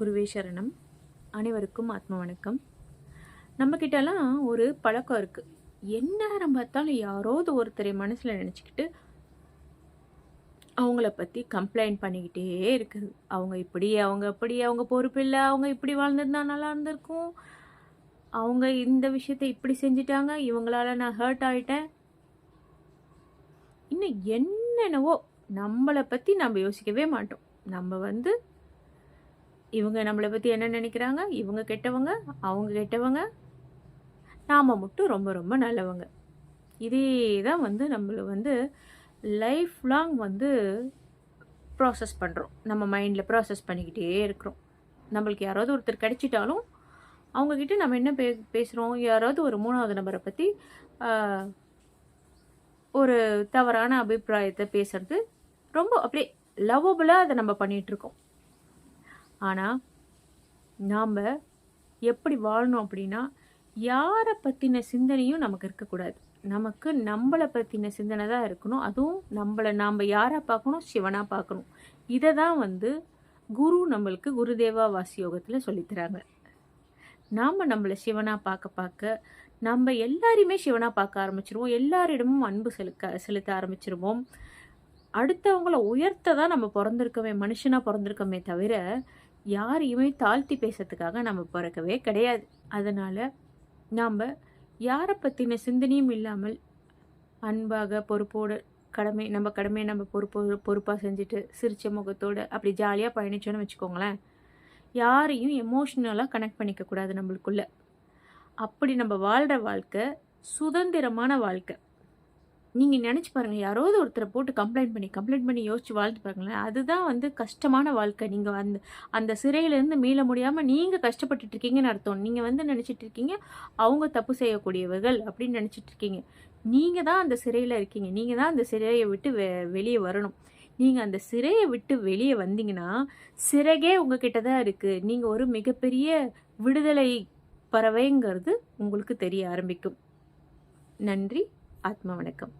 குருவே சரணம். அனைவருக்கும் ஆத்ம வணக்கம். நம்மக்கிட்டலாம் ஒரு பழக்கம் இருக்குது எந்நேரம் பார்த்தாலும் யாரோது ஒருத்தரை மனசில் நினச்சிக்கிட்டு அவங்கள பற்றி கம்ப்ளைண்ட் பண்ணிக்கிட்டே இருக்குது. அவங்க இப்படி அவங்க அப்படி அவங்க பொறுப்பு இல்லை அவங்க இப்படி வாழ்ந்திருந்தா நல்லா இருந்திருக்கும். அவங்க இந்த விஷயத்தை இப்படி செஞ்சிட்டாங்க இவங்களால நான் ஹர்ட் ஆயிட்டேன். இன்னும் என்னென்னவோ நம்மளை பற்றி நம்ம யோசிக்கவே மாட்டோம். நம்ம வந்து இவங்க நம்மளை பற்றி என்ன நினைக்கிறாங்க? இவங்க கெட்டவங்க அவங்க கெட்டவங்க. நாம் மட்டும் ரொம்ப ரொம்ப நல்லவங்க. இதே தான் வந்து நம்மளை வந்து லைஃப் லாங் வந்து ப்ராசஸ் பண்ணுறோம் நம்ம மைண்டில் ப்ராசஸ் பண்ணிக்கிட்டே இருக்கிறோம். நம்மளுக்கு யாராவது ஒருத்தர் கிடச்சிட்டாலும் அவங்கக்கிட்ட நம்ம என்ன பே பேசுகிறோம் யாராவது ஒரு மூணாவது நபரை பற்றி ஒரு தவறான அபிப்பிராயத்தை பேசுறது ரொம்ப அப்படியே லவ்வபுளாக அதை நம்ம பண்ணிகிட்ருக்கோம் ஆனால் நாம் எப்படி வாழணும் அப்படின்னா யாரை பற்றின சிந்தனையும் நமக்கு இருக்கக்கூடாது. நமக்கு நம்மளை பற்றின சிந்தனை தான் இருக்கணும். அதுவும் நம்மளை நாம் யாரை பார்க்கணும்? சிவனாக பார்க்கணும். இதை தான் வந்து குரு நம்மளுக்கு குருதேவா வாசி யோகத்தில் சொல்லித்தராங்க. நாம் நம்மளை சிவனாக பார்க்க பார்க்க நம்ம எல்லாரையுமே சிவனாக பார்க்க ஆரம்பிச்சிருவோம். எல்லாரிடமும் அன்பு செலுக்க செலுத்த ஆரம்பிச்சிருவோம். அடுத்தவங்களை உயர்த்த தான் நம்ம பிறந்திருக்கவே மனுஷனாக பிறந்திருக்கோமே தவிர யாரையுமே தாழ்த்தி பேசுறதுக்காக நம்ம பிறக்கவே கிடையாது. அதனால் நாம் யாரை பற்றின சிந்தனையும் இல்லாமல் அன்பாக பொறுப்போடு கடமை நம்ம கடமையை நம்ம பொறுப்பு பொறுப்பாக செஞ்சுட்டு சிரிச்ச முகத்தோடு அப்படி ஜாலியாக பயணிச்சோன்னு வச்சுக்கோங்களேன் யாரையும் எமோஷ்னலாக கனெக்ட் பண்ணிக்க கூடாது அப்படி நம்ம வாழ்கிற வாழ்க்கை சுதந்திரமான வாழ்க்கை. நீங்கள் நினச்சி பாருங்கள் யாராவது ஒருத்தரை போட்டு கம்ப்ளைண்ட் பண்ணி கம்ப்ளைண்ட் பண்ணி யோசிச்சு வாழ்ந்து பாருங்களேன் அதுதான் வந்து கஷ்டமான வாழ்க்கை. நீங்கள் அந்த அந்த சிறையிலேருந்து மீள முடியாமல் நீங்கள் கஷ்டப்பட்டுட்டு இருக்கீங்கன்னு அர்த்தம். நீங்கள் வந்து நினச்சிட்டு இருக்கீங்க அவங்க தப்பு செய்யக்கூடியவர்கள் அப்படின்னு நினச்சிட்டு இருக்கீங்க நீங்கள் தான் அந்த சிறையில் இருக்கீங்க. நீங்கள் தான் அந்த சிறையை விட்டு வெ வெளியே வரணும். நீங்கள் அந்த சிறையை விட்டு வெளியே வந்தீங்கன்னா சிறகே உங்ககிட்ட தான் இருக்குது நீங்கள் ஒரு மிகப்பெரிய விடுதலை பறவைங்கிறது உங்களுக்கு தெரிய ஆரம்பிக்கும். நன்றி. ஆத்ம வணக்கம்.